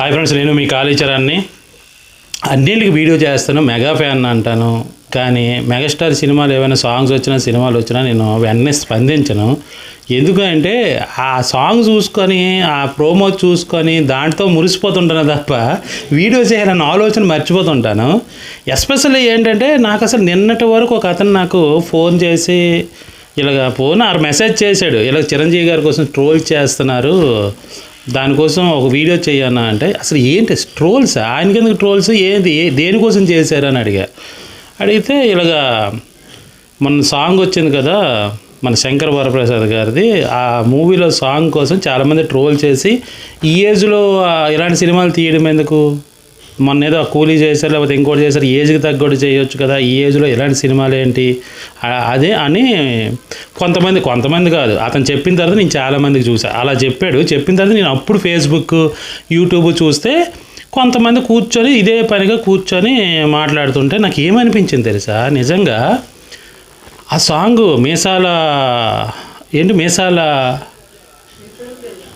Hi friends నేను మీ కాళీచరాన్ని అన్నింటికి video చేస్తాను. మెగా ఫ్యాన్ అంటాను. కానీ మెగాస్టార్ సినిమాలు ఏమైనా సాంగ్స్ వచ్చినా సినిమాలు వచ్చినా నేను వెంటనే స్పందించను. ఎందుకంటే ఆ సాంగ్ చూసుకొని ఆ ప్రోమో చూసుకొని దాంట్లో మురిసిపోతుంటాను తప్ప వీడియో చేయాలన్న ఆలోచన మర్చిపోతుంటాను. ఎస్పెషల్లీ ఏంటంటే నాకు అసలు నిన్నటి వరకు ఒక అతను నాకు ఫోన్ చేసి ఇలాగ ఫోన్ ఆరు మెసేజ్ చేశాడు. ఇలా చిరంజీవి గారి కోసం ట్రోల్ చేస్తున్నారు. దానికోసం ఒక వీడియో చేయన్నా అంటే అసలు ఏంటి ట్రోల్స్? ఆయనకి ఎందుకు ట్రోల్స్? ఏంటి? దేనికోసం చేశారని అడిగా. అడిగితే ఇలాగా మన సాంగ్ వచ్చింది కదా మన శంకర్ వరప్రసాద్ గారిది. ఆ మూవీలో సాంగ్ కోసం చాలామంది ట్రోల్ చేసి ఈ ఏజ్లో ఇలాంటి సినిమాలు తీయడం ఎందుకు? మొన్న ఏదో కూలీ చేశారు లేకపోతే ఇంకోటి చేశారు ఏజ్కి తగ్గట్టు చేయొచ్చు కదా ఈ ఏజ్లో ఎలాంటి సినిమాలు ఏంటి? అదే అని కొంతమంది కొంతమంది కాదు. అతను చెప్పిన తర్వాత నేను చాలామందికి చూసా. అలా చెప్పాడు. చెప్పిన తర్వాత నేను అప్పుడు ఫేస్బుక్ యూట్యూబ్ చూస్తే కొంతమంది కూర్చొని ఇదే పనిగా కూర్చొని మాట్లాడుతుంటే నాకు ఏమనిపించింది తెలుసా? నిజంగా ఆ సాంగ్ మీసాల ఏంటి? మీసాల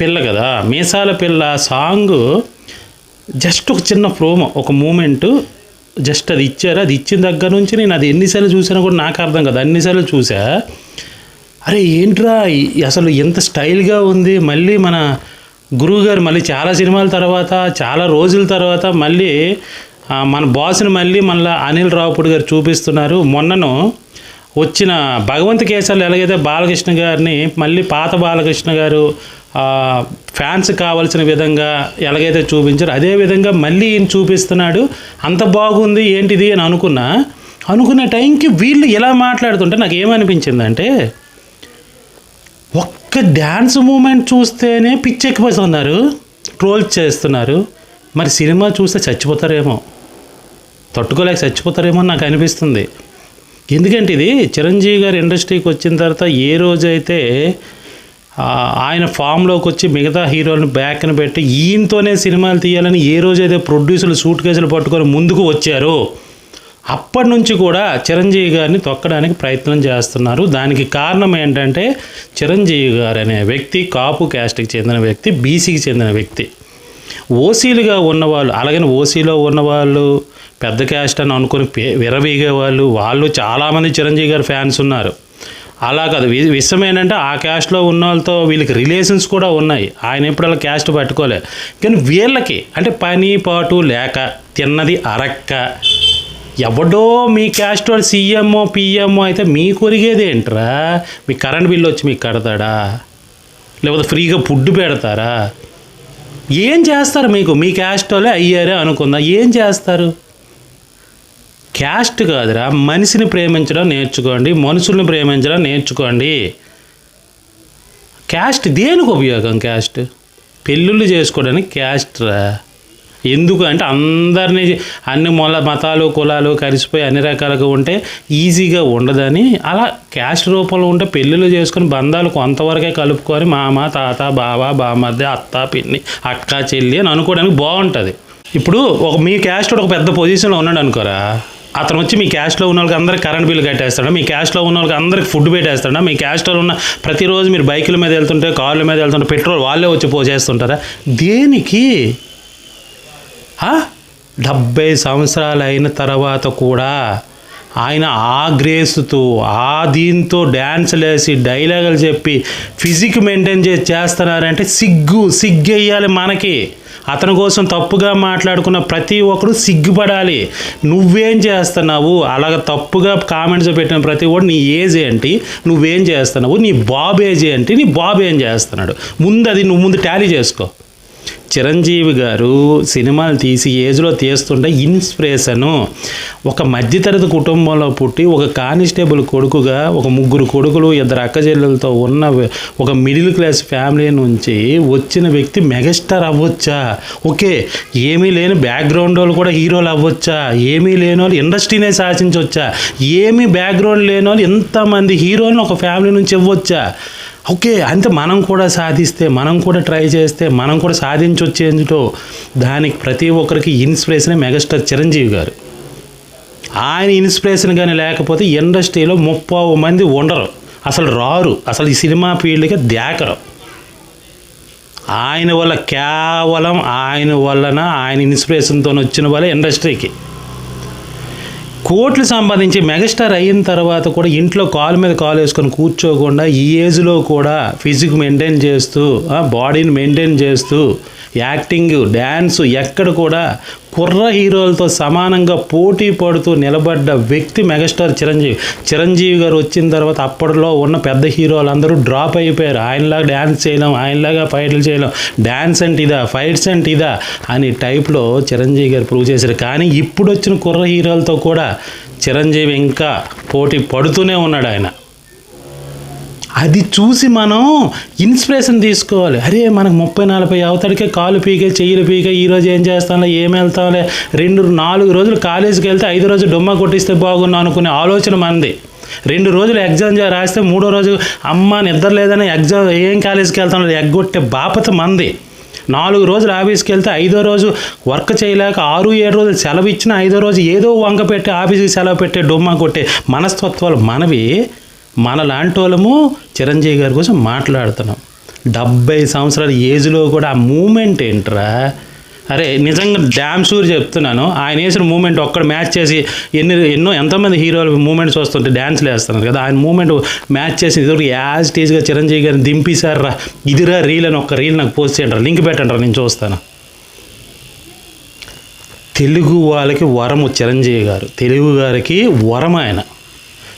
పిల్ల కదా? మీసాల పిల్ల సాంగ్ జస్ట్ ఒక చిన్న ప్రోమో ఒక మూమెంట్ జస్ట్ అది ఇచ్చారు అది ఇచ్చిన దగ్గర నుంచి నేను అది ఎన్నిసార్లు చూసినా కూడా నాకు అర్థం కదా. అన్నిసార్లు చూసా అరే ఏంట్రా అసలు ఎంత స్టైల్గా ఉంది. మళ్ళీ మన గురువుగారు మళ్ళీ చాలా సినిమాల తర్వాత చాలా రోజుల తర్వాత మళ్ళీ మన బాస్ని మళ్ళీ మళ్ళీ అనిల్ రావుపూడి గారు చూపిస్తున్నారు. మొన్నను వచ్చిన భగవంత్ కేశాలు ఎలాగైతే బాలకృష్ణ గారిని మళ్ళీ పాత బాలకృష్ణ గారు ఫ్యాన్స్ కావాల్సిన విధంగా ఎలాగైతే చూపించారో అదే విధంగా మళ్ళీ ఈయన చూపిస్తున్నాడు అంత బాగుంది ఏంటిది అని అనుకున్నా అనుకునే టైంకి వీళ్ళు ఇలా మాట్లాడుతుంటే నాకు ఏమనిపించిందంటే ఒక్క డ్యాన్స్ మూమెంట్ చూస్తేనే పిచ్చెక్కిపోతున్నారు ట్రోల్ చేస్తున్నారు మరి సినిమా చూస్తే చచ్చిపోతారేమో తట్టుకోలేక చచ్చిపోతారేమో నాకు అనిపిస్తుంది. ఎందుకంటే ఇది చిరంజీవి గారు ఇండస్ట్రీకి వచ్చిన తర్వాత ఏ రోజైతే ఆయన ఫామ్లోకి వచ్చి మిగతా హీరోలను బ్యాక్ని పెట్టి ఈయనతోనే సినిమాలు తీయాలని ఏ రోజైతే ప్రొడ్యూసర్లు సూట్ కేసులు పట్టుకొని ముందుకు వచ్చారో అప్పటి నుంచి కూడా చిరంజీవి గారిని తొక్కడానికి ప్రయత్నం చేస్తున్నారు. దానికి కారణం ఏంటంటే చిరంజీవి గారు అనే వ్యక్తి కాపు క్యాస్ట్కి చెందిన వ్యక్తి బీసీకి చెందిన వ్యక్తి. ఓసీలుగా ఉన్నవాళ్ళు అలాగని ఓసీలో ఉన్నవాళ్ళు పెద్ద క్యాస్ట్ అని అనుకుని విరవీగే వాళ్ళు వాళ్ళు చాలామంది చిరంజీవి గారు ఫ్యాన్స్ ఉన్నారు. అలా కాదు. విషయం ఏంటంటే ఆ క్యాస్ట్లో ఉన్న వాళ్ళతో వీళ్ళకి రిలేషన్స్ కూడా ఉన్నాయి. ఆయన ఎప్పుడు అలా క్యాస్ట్ పట్టుకోలే. కానీ వీళ్ళకి అంటే పని పాటు లేక తిన్నది అరక్క. ఎవడో మీ క్యాస్ట్ వాడు సీఎంఓ పిఎంఓ అయితే మీ కొరిగేది ఏంట్రా? మీ కరెంట్ బిల్లు వచ్చి మీకు కడతాడా? లేకపోతే ఫ్రీగా ఫుడ్ పెడతారా? ఏం చేస్తారు మీకు? మీ క్యాస్ట్ వాళ్ళే అయ్యారే అనుకుందా? ఏం చేస్తారు? క్యాస్ట్ కాదురా మనిషిని ప్రేమించడం నేర్చుకోండి మనుషుల్ని ప్రేమించడం నేర్చుకోండి. క్యాస్ట్ దేనికి ఉపయోగం క్యాస్ట్? పెళ్ళిళ్ళు చేసుకోవడానికి క్యాస్ట్ రా. ఎందుకు అంటే అందరినీ అన్ని మొల మతాలు కులాలు కలిసిపోయి అన్ని రకాలుగా ఉంటే ఈజీగా ఉండదని. అలా క్యాస్ట్ రూపంలో ఉంటే పెళ్ళిళ్ళు చేసుకొని బంధాలు కొంతవరకే కలుపుకొని మామ తాత బావ బామర్ది అత్త పిన్ని అక్క చెల్లి అని అనుకోవడానికి బాగుంటుంది. ఇప్పుడు ఒక మీ క్యాస్ట్ ఒక పెద్ద పొజిషన్లో ఉన్నాడు అనుకోరా. అతను వచ్చి మీ క్యాష్లో ఉన్న వాళ్ళకి అందరికి కరెంట్ బిల్లు కట్టేస్తాడా. మీ క్యాష్లో ఉన్న వాళ్ళకి అందరికి ఫుడ్ పెట్టేస్తాడా. మీ క్యాష్లో ఉన్న ప్రతిరోజు మీరు బైకుల మీద వెళ్తుంటే కార్ల మీద వెళ్తుంటే పెట్రోల్ వాళ్ళే వచ్చి పోసేస్తుంటారా దేనికి? డెబ్బై సంవత్సరాలు అయిన తర్వాత కూడా ఆయన ఆ గ్రేస్తో ఆ దీంతో డ్యాన్సులు వేసి డైలాగులు చెప్పి ఫిజిక్ మెయింటైన్ చేసి చేస్తున్నారంటే సిగ్గు సిగ్గు వేయాలి మనకి. అతని కోసం తప్పుగా మాట్లాడుకున్న ప్రతి ఒక్కరు సిగ్గుపడాలి. నువ్వేం చేస్తున్నావు? అలాగ తప్పుగా కామెంట్స్ పెట్టిన ప్రతి ఒక్కడు నీ ఏజ్ ఏంటి? నువ్వేం చేస్తున్నావు? నీ బాబు ఏజ్ ఏంటి? నీ బాబు ఏం చేస్తున్నాడు? ముందు అది నువ్వు ముందు టాలీ చేసుకో. చిరంజీవి గారు సినిమాలు తీసి ఏజ్లో తీస్తుంటే ఇన్స్పిరేషను. ఒక మధ్యతరగతి కుటుంబంలో పుట్టి ఒక కానిస్టేబుల్ కొడుకుగా ఒక ముగ్గురు కొడుకులు ఇద్దరు అక్కచెల్లెలతో ఉన్న ఒక మిడిల్ క్లాస్ ఫ్యామిలీ నుంచి వచ్చిన వ్యక్తి మెగాస్టార్ అవ్వచ్చా? ఓకే ఏమీ లేని బ్యాక్గ్రౌండ్ వాళ్ళు కూడా హీరోలు అవ్వచ్చా? ఏమీ లేని వాళ్ళు ఇండస్ట్రీనే శాసించవచ్చా ఏమీ బ్యాక్గ్రౌండ్ లేని వాళ్ళు ఎంతమంది హీరోలను ఒక ఫ్యామిలీ నుంచి ఇవ్వచ్చా? ఓకే అంతే మనం కూడా సాధిస్తే మనం కూడా ట్రై చేస్తే మనం కూడా సాధించవచ్చు దానికి ప్రతి ఒక్కరికి ఇన్స్పిరేషనే మెగాస్టార్ చిరంజీవి గారు. ఆయన ఇన్స్పిరేషన్ కానీ లేకపోతే ఇండస్ట్రీలో ముప్పై మంది ఉండరు. అసలు రారు. అసలు ఈ సినిమా ఫీల్డ్కి దేకరు. ఆయన వల్ల కేవలం ఆయన వలన ఆయన ఇన్స్పిరేషన్తో వచ్చిన వల్ల ఇండస్ట్రీకి కోట్లు సంపాదించి మెగాస్టార్ అయిన తర్వాత కూడా ఇంట్లో కాలు మీద కాలు వేసుకొని కూర్చోకుండా ఈ ఏజ్లో కూడా ఫిజిక్ మెయింటైన్ చేస్తూ ఆ, బాడీని మెయింటైన్ చేస్తూ యాక్టింగ్ డ్యాన్స్ ఎక్కడ కూడా కుర్ర హీరోలతో సమానంగా పోటీ పడుతూ నిలబడ్డ వ్యక్తి మెగాస్టార్ చిరంజీవి. చిరంజీవి గారు వచ్చిన తర్వాత అప్పటిలో ఉన్న పెద్ద హీరోలు అందరూ డ్రాప్ అయిపోయారు. ఆయనలాగా డ్యాన్స్ చేయలేం ఆయనలాగా ఫైట్లు చేయలేం. డ్యాన్స్ అంటే ఇదా ఫైట్స్ అంటే ఇదా అని టైప్లో చిరంజీవి గారు ప్రూవ్ చేశారు. కానీ ఇప్పుడు వచ్చిన కుర్ర హీరోలతో కూడా చిరంజీవి ఇంకా పోటీ పడుతూనే ఉన్నాడు ఆయన. అది చూసి మనం ఇన్స్పిరేషన్ తీసుకోవాలి. అరే మనకు ముప్పై నలభై అవతడికే కాలు పీకే చెయ్యిలు పీకే ఈరోజు ఏం చేస్తాంలే ఏం వెళ్తాంలే రెండు నాలుగు రోజులు కాలేజీకి వెళ్తే ఐదు రోజు డొమ్మ కొట్టిస్తే బాగున్నా అనుకునే ఆలోచన మంది. రెండు రోజులు ఎగ్జామ్ రాస్తే మూడో రోజు అమ్మ నిద్ర లేదని ఎగ్జామ్ ఏం కాలేజీకి వెళ్తాను ఎగ్గొట్టే బాపత మంది. నాలుగు రోజులు ఆఫీస్కి వెళ్తే ఐదో రోజు వర్క్ చేయలేక ఆరు ఏడు రోజులు సెలవు ఇచ్చిన ఐదో రోజు ఏదో వంక పెట్టి ఆఫీస్కి సెలవు పెట్టే డొమ్మ కొట్టే మనస్తత్వాలు మనవి. మన లాంటి వాళ్ళము చిరంజీవి గారి కోసం మాట్లాడుతున్నాం. డెబ్బై సంవత్సరాల ఏజ్లో కూడా ఆ మూమెంట్ ఏంట్రా? అరే నిజంగా డ్యామ్ షూర్ చెప్తున్నాను. ఆయన వేసిన మూమెంట్ ఒక్కడ మ్యాచ్ చేసి ఎన్ని ఎన్నో ఎంతోమంది హీరోలు మూమెంట్స్ వస్తుంటే డ్యాన్స్లు వేస్తున్నారు కదా. ఆయన మూమెంట్ మ్యాచ్ చేసి ఇదివరకు యాజ్ టీజ్గా చిరంజీవి గారిని దింపేశారా? ఇదిరా రీల్ అని ఒక రీల్ నాకు పోస్ట్ చేయండి లింక్ పెట్టండి నేను చూస్తాను. తెలుగు వాళ్ళకి వరము చిరంజీవి గారు. తెలుగు గారికి వరం ఆయన.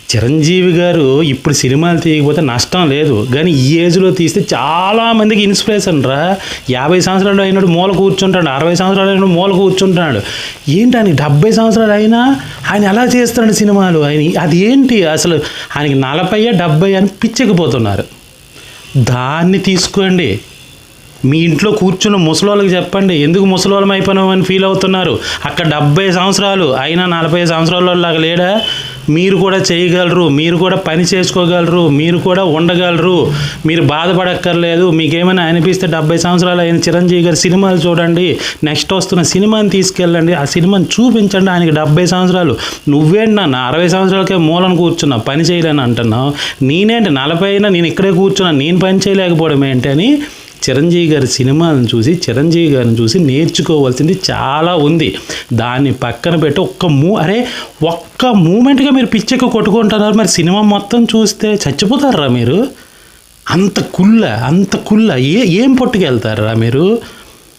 చిరంజీవి గారు ఇప్పుడు సినిమాలు తీయకపోతే నష్టం లేదు. కానీ ఈ ఏజ్లో తీస్తే చాలామందికి ఇన్స్పిరేషన్ రా. యాభై సంవత్సరాలు అయినాడు మూల కూర్చుంటాడు అరవై సంవత్సరాలు అయినాడు మూల కూర్చుంటున్నాడు. ఏంటి ఆయన డెబ్బై సంవత్సరాలు అయినా ఆయన ఎలా చేస్తున్నాడు సినిమాలు? ఆయన అది ఏంటి? అసలు ఆయనకి నలభై డెబ్బై అని పిచ్చకపోతున్నారు దాన్ని తీసుకోండి. మీ ఇంట్లో కూర్చున్న ముసలోళ్ళకి చెప్పండి ఎందుకు ముసలోళ్ళం అయిపోయినామని ఫీల్ అవుతున్నారు. అక్కడ డెబ్బై సంవత్సరాలు అయినా నలభై సంవత్సరాల లాగా లేడా? మీరు కూడా చేయగలరు మీరు కూడా పని చేసుకోగలరు మీరు కూడా ఉండగలరు. మీరు బాధపడక్కర్లేదు. మీకేమైనా అనిపిస్తే డెబ్బై సంవత్సరాలు అయిన చిరంజీవి గారి సినిమాలు చూడండి. నెక్స్ట్ వస్తున్న సినిమాని తీసుకెళ్ళండి. ఆ సినిమాని చూపించండి. ఆయనకి డెబ్బై సంవత్సరాలు. నువ్వేంటి నాన్న? అరవై సంవత్సరాలకే మూలను కూర్చున్నా పని చేయలేని అంటున్నావు నేనేంటి నలభై అయినా నేను ఇక్కడే కూర్చున్నా. నేను పని చేయలేకపోవడం ఏంటి అని చిరంజీవి గారి సినిమాలను చూసి చిరంజీవి గారిని చూసి నేర్చుకోవాల్సింది చాలా ఉంది. దాన్ని పక్కన పెట్టి ఒక్క మూ అరే ఒక్క మూమెంట్గా మీరు పిచ్చెక్క కొట్టుకుంటున్నారు. మరి సినిమా మొత్తం చూస్తే చచ్చిపోతారా మీరు? అంత కుల్ల అంత కుల్ల ఏ ఏం పట్టుకెళ్తారా మీరు?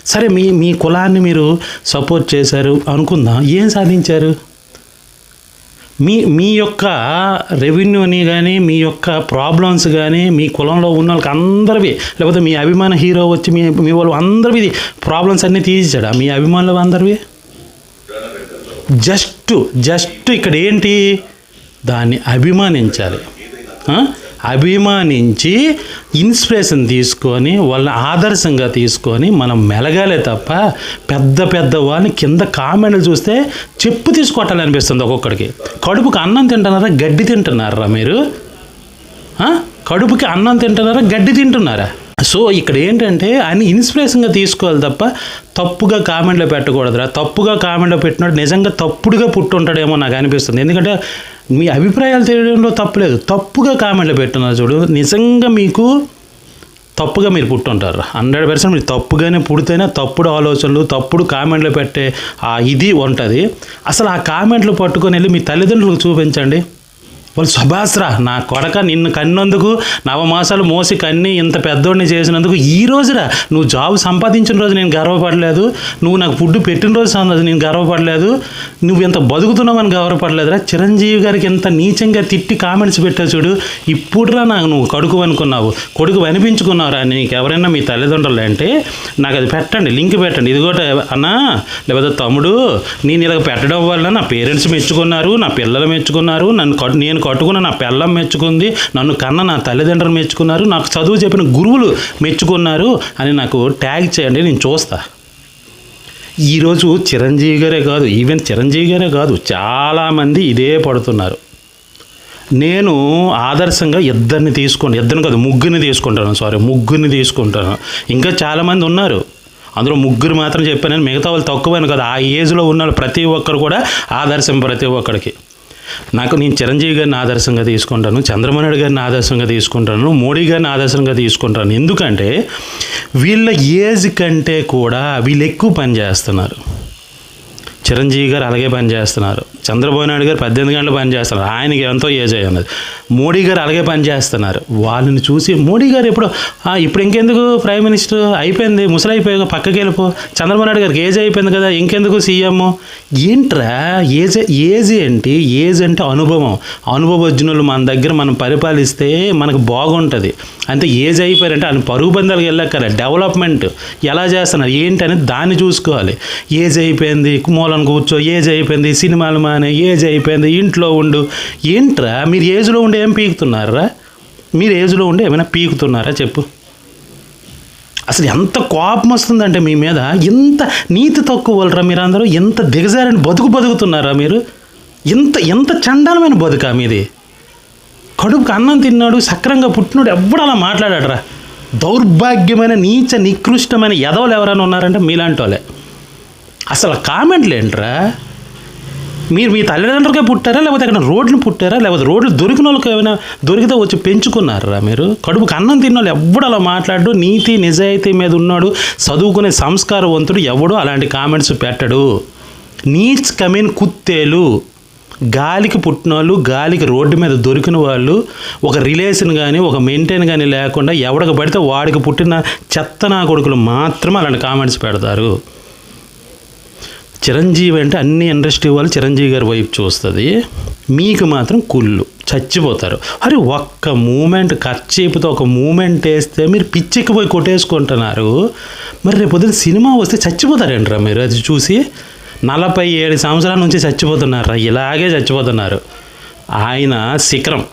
సరే మీ మీ కులాన్ని మీరు సపోర్ట్ చేశారు అనుకుందాం. ఏం సాధించారు? మీ మీ యొక్క రెవెన్యూని కానీ మీ యొక్క ప్రాబ్లమ్స్ కానీ మీ కులంలో ఉన్న వాళ్ళకి అందరివి లేకపోతే మీ అభిమాన హీరో వచ్చి మీ మీ వాళ్ళు అందరివి ప్రాబ్లమ్స్ అన్నీ తీసేసాడా మీ అభిమానులు అందరివి? జస్ట్ జస్ట్ ఇక్కడ ఏంటి? దాన్ని అభిమానించాలి. అభిమానించి ఇన్స్పిరేషన్ తీసుకొని వాళ్ళని ఆదర్శంగా తీసుకొని మనం మెలగాలే తప్ప పెద్ద పెద్ద వాళ్ళని కింద కామెంట్లు చూస్తే చెప్పు తీసుకొట్టాలనిపిస్తుంది ఒక్కొక్కడికి. కడుపుకి అన్నం తింటున్నారా గడ్డి తింటున్నారా మీరు? కడుపుకి అన్నం తింటున్నారా గడ్డి తింటున్నారా? సో ఇక్కడ ఏంటంటే ఆయన ఇన్స్పిరేషన్గా తీసుకోవాలి తప్ప తప్పుగా కామెంట్లో పెట్టకూడదురా. తప్పుగా కామెంట్లో పెట్టినాడు నిజంగా తప్పుడుగా పుట్టుంటాడేమో నాకు అనిపిస్తుంది. ఎందుకంటే మీ అభిప్రాయాలు తెలియడంలో తప్పులేదు తప్పుగా కామెంట్లో పెట్టున్నారు చూడు. నిజంగా మీకు తప్పుగా మీరు పుట్టుంటారు. హండ్రెడ్ పర్సెంట్ మీరు తప్పుగానే పుడితేనే తప్పుడు ఆలోచనలు తప్పుడు కామెంట్లు పెట్టే ఆ ఇది ఉంటుంది. అసలు ఆ కామెంట్లు పట్టుకొని వెళ్ళి మీ తల్లిదండ్రులకు చూపించండి. వాళ్ళు శభాస్రా నా కొడక నిన్ను కన్నందుకు నవమాసాలు మోసి కన్ని ఇంత పెద్దోడిని చేసినందుకు ఈ రోజురా నువ్వు జాబ్ సంపాదించిన రోజు నేను గర్వపడలేదు నువ్వు నాకు ఫుడ్ పెట్టిన రోజు నేను గర్వపడలేదు నువ్వు ఇంత బతుకుతున్నావని గర్వపడలేదురా. చిరంజీవి గారికి ఇంత నీచంగా తిట్టి కామెంట్స్ పెట్టావు చూడు ఇప్పుడురా నాకు నువ్వు కడుకు అనుకున్నావు కొడుకు అనిపించుకున్నావురా నీకు ఎవరైనా మీ తల్లిదండ్రులు అంటే నాకు అది పెట్టండి లింక్ పెట్టండి. ఇది కూడా అన్నా లేకపోతే తమ్ముడు నేను ఇలా పెట్టడం వల్ల నా పేరెంట్స్ మెచ్చుకున్నారు నా పిల్లలు మెచ్చుకున్నారు నన్ను నేను కట్టుకున్న నా పెళ్ళం మెచ్చుకుంది నన్ను కన్న నా తల్లిదండ్రులు మెచ్చుకున్నారు నాకు చదువు చెప్పిన గురువులు మెచ్చుకున్నారు అని నాకు ట్యాగ్ చేయండి నేను చూస్తా. ఈరోజు చిరంజీవి గారే కాదు ఈవెన్ చిరంజీవి గారే కాదు చాలామంది ఇదే పడుతున్నారు. నేను ఆదర్శంగా ఇద్దరిని తీసుకుంటాను ఇద్దరిని కాదు ముగ్గురిని తీసుకుంటాను సారీ ముగ్గురిని తీసుకుంటాను. ఇంకా చాలామంది ఉన్నారు. అందులో ముగ్గురు మాత్రం చెప్పాను మిగతా వాళ్ళు తక్కువైన కదా ఆ ఏజ్లో ఉన్న వాళ్ళు ప్రతి ఒక్కరు కూడా ఆదర్శం ప్రతి ఒక్కరికి నాకు నేను చిరంజీవి గారిని ఆదర్శంగా తీసుకుంటాను చంద్రమోహన్ గారిని ఆదర్శంగా తీసుకుంటాను మోడీ గారిని ఆదర్శంగా తీసుకుంటాను. ఎందుకంటే వీళ్ళ ఏజ్ కంటే కూడా వీళ్ళు ఎక్కువ పని చేస్తున్నారు. చిరంజీవి గారు అలాగే పని చేస్తున్నారు. చంద్రబాబు నాయుడు గారు పద్దెనిమిది గంటలు పని చేస్తున్నారు. ఆయనకి ఎంతో ఏజ్ అయి ఉన్నది మోడీ గారు అలాగే పని చేస్తున్నారు వాళ్ళని చూసి మోడీ గారు ఎప్పుడు ఇప్పుడు ఇంకెందుకు ప్రైమ్ మినిస్టర్ అయిపోయింది ముసలి అయిపోయి పక్కకి వెళ్ళిపో. చంద్రబాబు నాయుడు గారికి ఏజ్ అయిపోయింది కదా ఇంకెందుకు సీఎం? ఏంట్రా ఏజ్ ఏజ్ ఏంటి? ఏజ్ అంటే అనుభవం. అనుభవజ్ఞులు మన దగ్గర మనం పరిపాలిస్తే మనకు బాగుంటుంది. అంతే ఏజ్ అయిపోయారంటే ఆయన పరుగు పందాలకు వెళ్ళక్కర డెవలప్మెంట్ ఎలా చేస్తున్నారు? ఏంటని దాన్ని చూసుకోవాలి. ఏజ్ అయిపోయింది మూలను కూర్చో ఏజ్ అయిపోయింది సినిమాలు మానే ఏజ్ అయిపోయింది ఇంట్లో ఉండు. ఏంట్రా మీరు ఏజ్లో ఉండి ఏం పీకుతున్నారా? మీరు ఏజ్లో ఉండి ఏమైనా పీకుతున్నారా చెప్పు. అసలు ఎంత కోపం వస్తుందంటే మీ మీద ఎంత నీతి తక్కువ మీరు మీరందరూ ఎంత దిగజారని బతుకు బతుకుతున్నారా మీరు? ఎంత ఎంత చండాలమైన బతుకా మీది? కడుపుకి అన్నం తిన్నాడు సక్రంగా పుట్టినాడు ఎవడు అలా మాట్లాడాడరా. దౌర్భాగ్యమైన నీచ నికృష్టమైన ఎదవలు ఎవరైనా ఉన్నారంటే మీలాంటి వాళ్ళే. అసలు కామెంట్లు ఏంట్రా? మీరు మీ తల్లిదండ్రులకే పుట్టారా? లేకపోతే అక్కడ రోడ్లు పుట్టారా? లేకపోతే రోడ్లు దొరికిన వాళ్ళకి ఏమైనా దొరికితే వచ్చి పెంచుకున్నారా మీరు? కడుపుకి అన్నం తిన్న వాళ్ళు ఎవడు అలా మాట్లాడు నీతి నిజాయితీ మీద ఉన్నాడు. చదువుకునే సంస్కారవంతుడు ఎవడు అలాంటి కామెంట్స్ పెట్టడు. నీడ్స్ కమిన్ కుత్తేలు. గాలికి పుట్టిన వాళ్ళు గాలికి రోడ్డు మీద దొరికిన వాళ్ళు ఒక రిలేషన్ కానీ ఒక మెయింటైన్ కానీ లేకుండా ఎవడికి పడితే వాడికి పుట్టిన చెత్త నా కొడుకులు మాత్రమే అలాంటి కామెంట్స్ పెడతారు. చిరంజీవి అంటే అన్ని ఇండస్ట్రీ వాళ్ళు చిరంజీవి గారి వైపు చూస్తుంది. మీకు మాత్రం కుళ్ళు చచ్చిపోతారు. అరే ఒక్క మూమెంట్ ఖర్చేపుతో ఒక మూమెంట్ వేస్తే మీరు పిచ్చెక్కిపోయి కొట్టేసుకుంటున్నారు. మరి రేపు పొద్దున సినిమా వస్తే చచ్చిపోతారేంట్రా మీరు? అది చూసి నలభై ఏడు సంవత్సరాల నుంచి చచ్చిపోతున్నారా? ఇలాగే చచ్చిపోతున్నారు. ఆయన శిఖరం.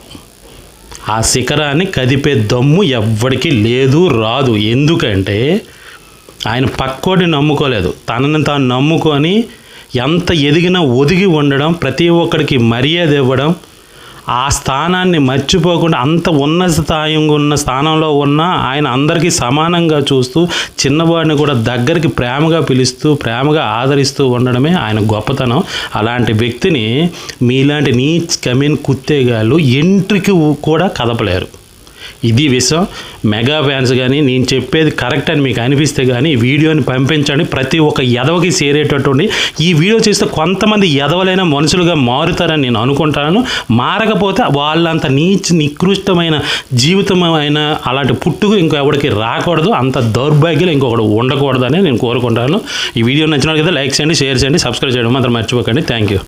ఆ శిఖరాన్ని కదిపే దమ్ము ఎవ్వడికి లేదు రాదు. ఎందుకంటే ఆయన పక్కోటి నమ్ముకోలేదు. తనని తాను నమ్ముకొని ఎంత ఎదిగినా ఒదిగి ఉండడం ప్రతి ఒక్కడికి మర్యాద ఇవ్వడం ఆ స్థానాన్ని మర్చిపోకుండా అంత ఉన్నత స్థాయిగా ఉన్న స్థానంలో ఉన్న ఆయన అందరికీ సమానంగా చూస్తూ చిన్నవాడిని కూడా దగ్గరికి ప్రేమగా పిలుస్తూ ప్రేమగా ఆదరిస్తూ ఉండడమే ఆయన గొప్పతనం. అలాంటి వ్యక్తిని మీలాంటి నీచ్ కమీన్ కుత్తేగాళ్ళు ఎంట్రీకి కూడా కదపలేరు. ఇది విషయం మెగా ఫ్యాన్స్ కానీ నేను చెప్పేది కరెక్ట్ అని మీకు అనిపిస్తే కానీ ఈ వీడియోని పంపించండి. ప్రతి ఒక్క ఎదవకి చేరేటటువంటి ఈ వీడియో చేస్తే కొంతమంది ఎదవలైన మనుషులుగా మారుతారని నేను అనుకుంటాను. మారకపోతే వాళ్ళంత నీచ నికృష్టమైన జీవితమైన అలాంటి పుట్టుకు ఇంకో ఎవరికి రాకూడదు. అంత దౌర్భాగ్యం ఇంకొకటి ఉండకూడదని నేను కోరుకుంటాను. ఈ వీడియో నచ్చినట్టు కదా లైక్ చేయండి షేర్ చేయండి సబ్స్క్రైబ్ చేయడం మాత్రం మర్చిపోకండి. Thank you